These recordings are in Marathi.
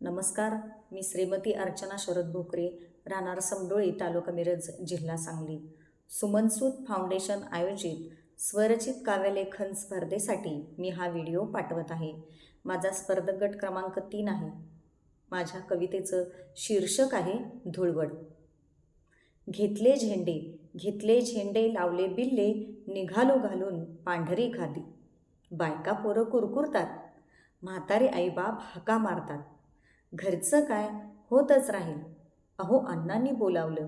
नमस्कार मी श्रीमती अर्चना शरद भोकरे राहणार समडोळी तालुका मिरज जिल्हा सांगली. सुमनसूत फाउंडेशन आयोजित स्वरचित काव्यलेखन स्पर्धेसाठी मी हा व्हिडिओ पाठवत आहे. माझा स्पर्धक गट क्रमांक तीन आहे. माझ्या कवितेचं शीर्षक आहे धुळवड. घेतले झेंडे घेतले झेंडे लावले बिल्ले निघालो घालून पांढरी खादी. बायका पोरं कुरकुरतात. म्हातारे आईबाप हाका मारतात. घरचं काय होतच राहील. अहो अण्णांनी बोलावलं.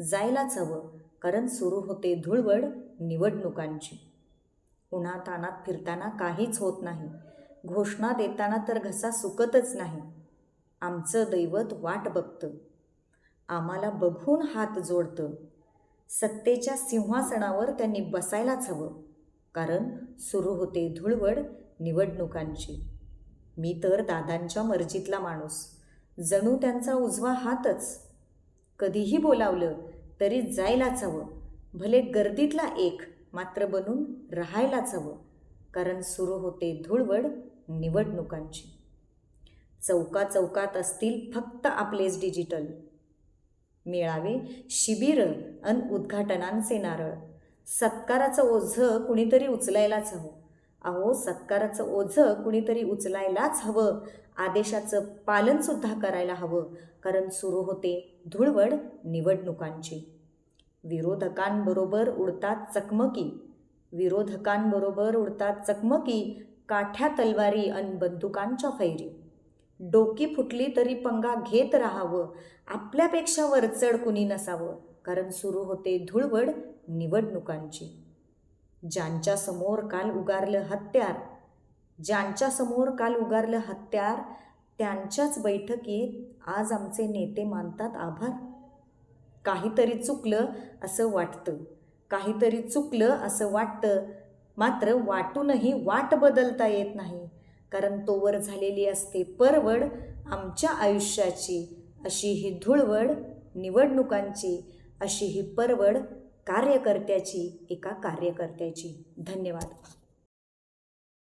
जायलाच हवं कारण सुरू होते धुळवड निवडणुकांची. उन्हातानात फिरताना काहीच होत नाही. घोषणा देताना तर घसा सुकतच नाही. आमचं दैवत वाट बघतं. आम्हाला बघून हात जोडतं. सत्तेच्या सिंहासनावर त्यांनी बसायलाच हवं कारण सुरू होते धुळवड निवडणुकांची. मी तर दादांच्या मर्जीतला माणूस. जणू त्यांचा उजवा हातच. कधीही बोलावलं तरी जायलाच हवं. भले गर्दीतला एक मात्र बनून राहायलाच हवं. कारण सुरू होते धुळवड निवडणुकांची. चौका चौकात असतील फक्त आपलेच डिजिटल. मेळावे शिबिर अन उद्घाटनांचे नारळ. सत्काराचं ओझं कुणीतरी उचलायलाच हवं. अहो सत्काराचं ओझं कुणीतरी उचलायलाच हवं. आदेशाचं पालनसुद्धा करायला हवं कारण सुरू होते धुळवड निवडणुकांची. विरोधकांबरोबर उडतात चकमकी. विरोधकांबरोबर उडतात चकमकी काठ्या तलवारी अन बंदुकांच्या फैरी. डोकी फुटली तरी पंगा घेत राहावं आपल्यापेक्षा वरचढ कुणी नसावं कारण सुरू होते धुळवड निवडणुकांची. ज्यांच्या समोर काल उगारलं हत्यार ज्यांच्या समोर काल उगारलं हत्यार त्यांच्याच बैठकीत आज आमचे नेते मानतात आभार. काहीतरी चुकलं असं वाटतं काहीतरी चुकलं असं वाटतं मात्र वाटूनही वाट बदलता येत नाही कारण तोवर झालेली असते परवड आमच्या आयुष्याची अशी ही धुळवड निवडणुकांची अशी ही परवड कार्यकर्त्याची एका कार्यकर्त्याची. धन्यवाद.